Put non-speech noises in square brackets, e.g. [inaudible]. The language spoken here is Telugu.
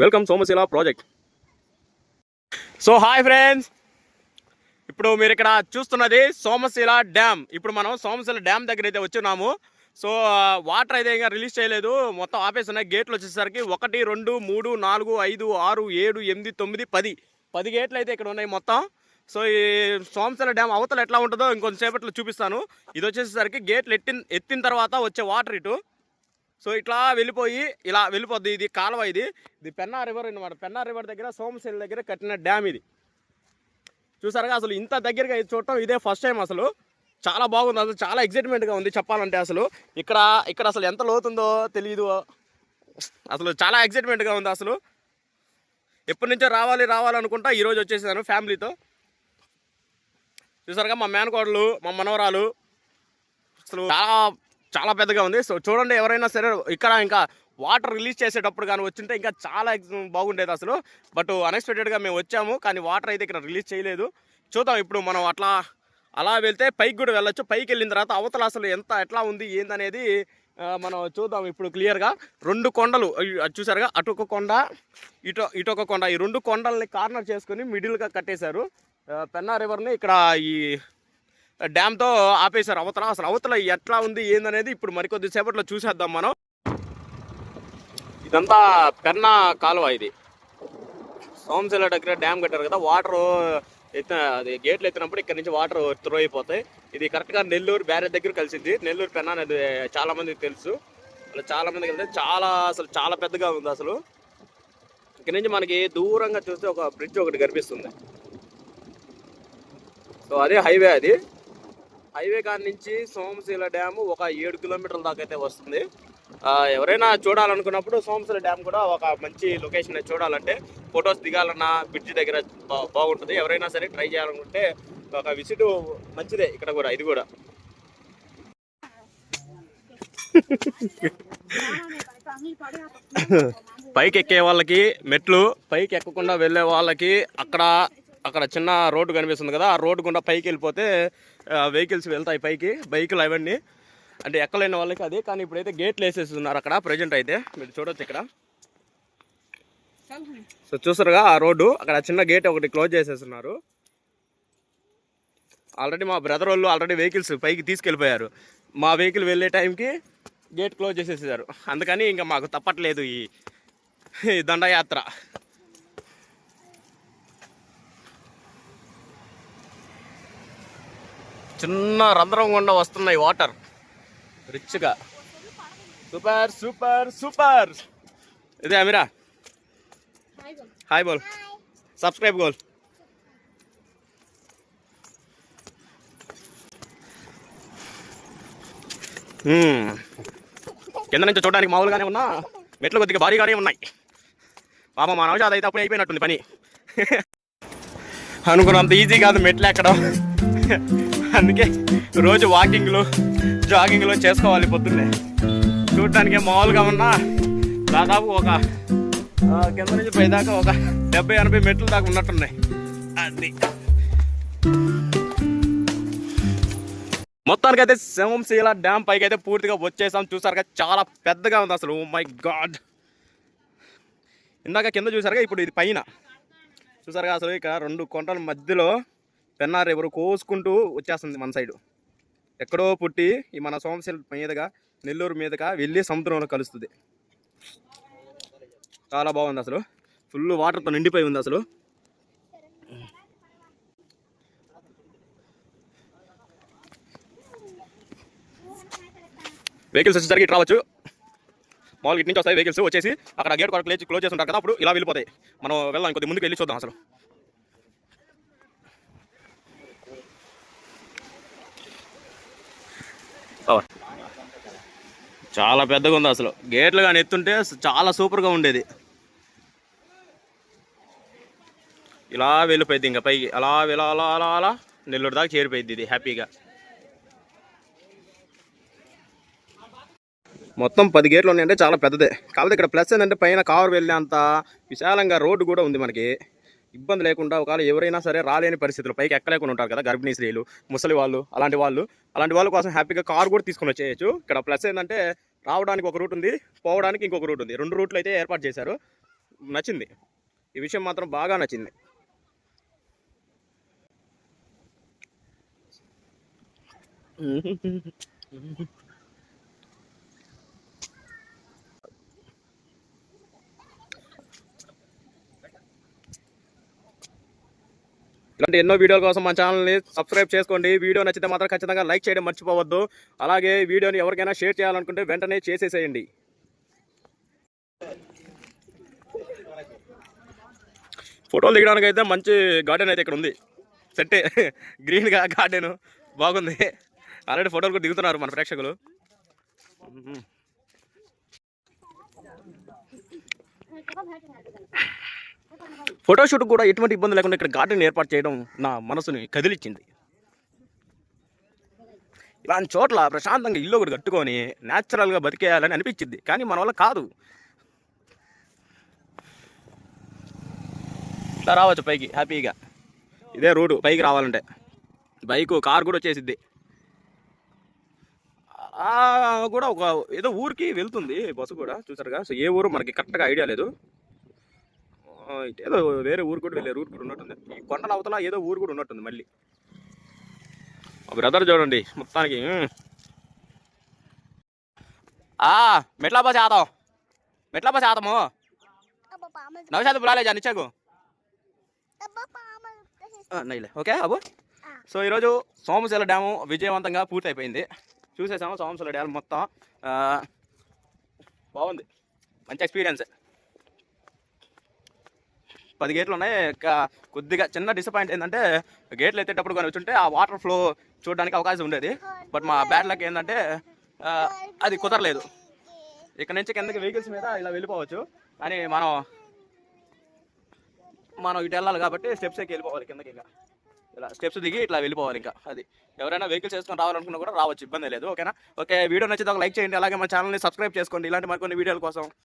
Welcome Somasila project. So hi friends. ఇప్పుడు మీరు ఇక్కడ చూస్తున్నది సోమశిల డ్యామ్. ఇప్పుడు మనం సోమశిల డ్యామ్ దగ్గర అయితే వచ్చున్నాము. సో వాటర్ అయితే ఇంకా రిలీజ్ చేయలేదు. మొత్తం ఆపేస్తున్నాయి. గేట్లు వచ్చేసరికి ఒకటి రెండు మూడు నాలుగు ఐదు ఆరు ఏడు ఎనిమిది తొమ్మిది పది. పది గేట్లు అయితే ఇక్కడ ఉన్నాయి మొత్తం. సో ఈ సోమశిల డ్యామ్ అవతల ఎట్లా ఉంటుందో ఇంకొంతసేపట్లో చూపిస్తాను. ఇది వచ్చేసరికి గేట్లు ఎత్తిన ఎత్తిన తర్వాత వచ్చే వాటర్ ఇటు. సో ఇట్లా వెళ్ళిపోయి ఇలా వెళ్ళిపోద్ది. ఇది కాలువ ఇది. ఇది పెన్నా రివర్ అనమాట పెన్నా రివర్ దగ్గర సోమశైలి దగ్గర కట్టిన డ్యామ్ ఇది. చూసారుగా అసలు ఇంత దగ్గరగా ఇది చూడటం ఇదే ఫస్ట్ టైం అసలు. చాలా బాగుంది. అసలు చాలా ఎక్సైట్మెంట్గా ఉంది చెప్పాలంటే అసలు. ఇక్కడ ఇక్కడ అసలు ఎంత లోతుందో తెలియదు అసలు చాలా ఎక్సైట్మెంట్గా ఉంది అసలు. ఎప్పటి నుంచో రావాలి రావాలనుకుంటా ఈరోజు వచ్చేసాను ఫ్యామిలీతో. చూసారుగా మా మేనకోడలు మా మనవరాలు. అసలు చాలా చాలా పెద్దగా ఉంది. సో చూడండి ఎవరైనా సరే ఇక్కడ ఇంకా వాటర్ రిలీజ్ చేసేటప్పుడు కానీ వచ్చింటే ఇంకా చాలా బాగుండేది అసలు. బట్ అన్ఎక్స్పెక్టెడ్గా మేము వచ్చాము కానీ వాటర్ అయితే ఇక్కడ రిలీజ్ చేయలేదు. చూద్దాం ఇప్పుడు మనం అట్లా అలా వెళ్తే పైకి కూడా వెళ్ళొచ్చు. పైకి వెళ్ళిన తర్వాత అవతల అసలు ఎంత ఎట్లా ఉంది ఏందనేది మనం చూద్దాం ఇప్పుడు క్లియర్గా. రెండు కొండలు చూసారుగా? అటు ఒక కొండ ఇటు ఇటు ఒక కొండ. ఈ రెండు కొండల్ని కార్నర్ చేసుకొని మిడిల్గా కట్టేశారు. పెన్నా రివర్ని ఇక్కడ ఈ డ్యామ్తో ఆపేశారు. అవతల అసలు అవతల ఎట్లా ఉంది ఏందనేది ఇప్పుడు మరికొద్ది సేపట్లో చూసేద్దాం మనం. ఇదంతా పెన్నా కాలువ ఇది. సోమశిల దగ్గర డ్యామ్ కట్టారు కదా వాటర్ ఎత్తిన అది గేట్లు ఎత్తినప్పుడు ఇక్కడ నుంచి వాటర్ త్రో అయిపోతాయి. ఇది కరెక్ట్గా నెల్లూరు బ్యారేజ్ దగ్గర కలిసింది. నెల్లూరు పెన్నా అనేది చాలా మందికి తెలుసు. అలా చాలా మందికి వెళ్తే చాలా అసలు చాలా పెద్దగా ఉంది అసలు. ఇక్కడ నుంచి మనకి దూరంగా చూస్తే ఒక బ్రిడ్జ్ ఒకటి కనిపిస్తుంది. సో అదే హైవే అది. హైవే కాడ నుంచి సోమశిల డ్యామ్ ఒక ఏడు కిలోమీటర్ల దాకా అయితే వస్తుంది. ఆ, ఎవరైనా చూడాలనుకున్నప్పుడు సోమశిల డ్యామ్ కూడా ఒక మంచి లొకేషన్ చూడాలంటే ఫొటోస్ దిగాలన్నా బ్రిడ్జ్ దగ్గర బా- బాగుంటుంది. ఎవరైనా సరే ట్రై చేయాలనుకుంటే ఒక విజిట్ మంచిదే ఇక్కడ కూడా ఇది కూడా. పైకి ఎక్కే వాళ్ళకి మెట్లు పైకి ఎక్కకుండా వెళ్ళే వాళ్ళకి అక్కడ అక్కడ చిన్న రోడ్డు కనిపిస్తుంది కదా ఆ రోడ్డు గుండా పైకి వెళ్ళిపోతే వెహికల్స్ వెళ్తాయి పైకి బైకులు అవన్నీ. అంటే ఎక్కలేని వాళ్ళకి అది కానీ ఇప్పుడైతే గేట్లు వేసేస్తున్నారు అక్కడ ప్రజెంట్ అయితే. మీరు చూడొచ్చు ఇక్కడ. సో చూసారుగా ఆ రోడ్డు అక్కడ చిన్న గేట్ ఒకటి క్లోజ్ చేసేస్తున్నారు. ఆల్రెడీ మా బ్రదర్ వాళ్ళు ఆల్రెడీ వెహికల్స్ పైకి తీసుకెళ్ళిపోయారు. మా వెహికల్ వెళ్ళే టైంకి గేట్ క్లోజ్ చేసేసారు. అందుకని ఇంకా మాకు తప్పట్లేదు ఈ ఈ దండయాత్ర. చిన్న రంధ్రం గుండా వస్తున్నాయి వాటర్. రిచ్గా. Super super super. ఇదే అమీరా. హాయ్ బోల్. సబ్స్క్రైబ్ గోల్. కింద నుంచి చూడడానికి మామూలుగానే ఉన్నా మెట్లు కొద్దిగా భారీగానే ఉన్నాయి. పాప మా నవజాత అయితే అప్పుడే అయిపోయినట్టుంది పని. అనుకున్నంత ఈజీ కాదు మెట్లు ఎక్కడం. అందుకే రోజు వాకింగ్లు జాగింగ్లు చేసుకోవాలి పొద్దున్నే. చూడటానికి మామూలుగా ఉన్నా దాదాపు ఒక కింద నుంచి పై దాకా ఒక డెబ్బై ఎనభై మెట్లు దాకా ఉన్నట్టున్నాయి. అది. మొత్తానికి అయితే సోమశీల డ్యామ్ పైకి అయితే పూర్తిగా వచ్చేసాం. చూసారుగా చాలా పెద్దగా ఉంది అసలు. Oh మై గాడ్ ఇందాక కింద చూసారుగా ఇప్పుడు ఇది పైన. చూసారుగా అసలు ఇక రెండు కొండల మధ్యలో పెన్నార్ ఎవరు కోసుకుంటూ వచ్చేస్తుంది మన సైడు. ఎక్కడో పుట్టి ఈ మన సోమశిల్ మీదుగా నెల్లూరు మీదుగా వెళ్ళి సముద్రంలో కలుస్తుంది. చాలా బాగుంది అసలు. ఫుల్ వాటర్తో నిండిపోయి ఉంది అసలు. వెహికల్స్ వచ్చేసరికి ఇటు రావచ్చు. మామూలుగా ఇటు నుంచి వస్తాయి వెహికల్స్ వచ్చేసి అక్కడ గేట్ కొరకు లేచి క్లోజ్ చేసి ఉంటారు కదా అప్పుడు ఇలా వెళ్ళిపోతాయి. మనం వెళ్దాం ఇంకొద్ది ముందుకు వెళ్ళి చూద్దాం అసలు. చాలా పెద్దగా ఉంది అసలు. గేట్లు కానీ ఎత్తుంటే చాలా సూపర్గా ఉండేది. ఇలా వెళ్ళిపోయింది ఇంకా పైకి. అలా ఇలా అలా అలా అలా నెల్లూరు దాకా చేరిపోయింది ఇది హ్యాపీగా. మొత్తం పది గేట్లు ఉన్నాయంటే చాలా పెద్దదే. కాకపోతే ఇక్కడ ప్లస్ ఏంటంటే పైన కారు వెళ్ళేంత విశాలంగా రోడ్డు కూడా ఉంది మనకి. ఇబ్బంది లేకుండా ఒకవేళ ఎవరైనా సరే రాలేని పరిస్థితులు పైకి ఎక్కలేకుండా ఉంటారు కదా గర్భిణీ స్త్రీలు ముసలి వాళ్ళు అలాంటి వాళ్ళు. అలాంటి వాళ్ళ కోసం హ్యాపీగా కార్ కూడా తీసుకొని వచ్చేయచ్చు. ఇక్కడ ప్లస్ ఏంటంటే రావడానికి ఒక రూట్ ఉంది పోవడానికి ఇంకొక రూట్ ఉంది. రెండు రూట్లు అయితే ఏర్పాటు చేశారు. నచ్చింది. ఈ విషయం మాత్రం బాగా నచ్చింది. [laughs] ఇలాంటి ఎన్నో వీడియోల కోసం మన ఛానల్ని సబ్స్క్రైబ్ చేసుకోండి. వీడియో నచ్చితే మాత్రం ఖచ్చితంగా లైక్ చేయడం మర్చిపోవద్దు. అలాగే వీడియోని ఎవరికైనా షేర్ చేయాలనుకుంటే వెంటనే చేసేసేయండి. ఫోటోలు దిగడానికి అయితే మంచి గార్డెన్ అయితే ఇక్కడ ఉంది సెట్టే గ్రీన్గా గార్డెన్. బాగుంది. ఆల్రెడీ ఫోటోలు కూడా దిగుతున్నారు మన ప్రేక్షకులు. ఫోటోషూట్ కూడా ఎటువంటి ఇబ్బంది లేకుండా ఇక్కడ గార్డెన్ ఏర్పాటు చేయడం నా మనసుని కదిలిచ్చింది. ఇలాంటి చోట్ల ప్రశాంతంగా ఇల్లు ఒకటి కట్టుకొని న్యాచురల్గా బతికేయాలని అనిపించింది. కానీ మన వల్ల కాదు. ఇట్లా రావచ్చు పైకి హ్యాపీగా. ఇదే రోడ్డు పైకి రావాలంటే. బైకు కార్ కూడా వచ్చేసిద్ది. కూడా ఒక ఏదో ఊరికి వెళ్తుంది బస్సు కూడా చూసారుగా? సో ఏ ఊరు? మనకి కరెక్ట్గా ఐడియా లేదు. ఏదో వేరే ఊరు కూడా వెళ్ళే ఊరు కూడా ఉన్నట్టుంది. ఈ కొండ అవతల ఏదో ఊరు కూడా ఉన్నట్టుంది మళ్ళీ. బ్రదర్ చూడండి మొత్తానికి ఆ మెట్లాబా శాతం మెట్లాబా శాతము నవశాతం రాలేజా నిచ్చాకు నైలే. ఓకే అబ్బు. సో ఈరోజు సోమశిల డ్యాము విజయవంతంగా పూర్తి అయిపోయింది చూసేసాము సోమశిల డ్యామ్ మొత్తం. బాగుంది. మంచి ఎక్స్పీరియన్స్. పది గేట్లు ఉన్నాయి. కా- కొద్దిగా చిన్న డిసప్పాయింట్ ఏంటంటే గేట్లు ఎత్తేటప్పుడు కానీ వచ్చుంటే ఆ వాటర్ ఫ్లో చూడడానికి అవకాశం ఉండేది. బట్ మా బ్యాడ్ లక్ ఏంటంటే అది కుదరలేదు. ఇక్కడ నుంచి కిందకి వెహికల్స్ మీద ఇలా వెళ్ళిపోవచ్చు. కానీ మనం మనం ఇటు వెళ్ళాలి కాబట్టి స్టెప్స్ ఎక్కి వెళ్ళిపోవాలి కిందకి ఇంకా. ఇలా స్టెప్స్ దిగి ఇట్లా వెళ్ళిపోవాలి ఇంకా. అది ఎవరైనా వెహికల్స్ వేసుకొని రావాలనుకున్నా కూడా రావచ్చు ఇబ్బంది లేదు. ఓకేనా? ఓకే వీడియో నచ్చితే ఒక లైక్ చేయండి. అలాగే మన ఛానల్ని సబ్స్క్రైబ్ చేసుకోండి. ఇలాంటి మరికొన్ని వీడియోల కోసం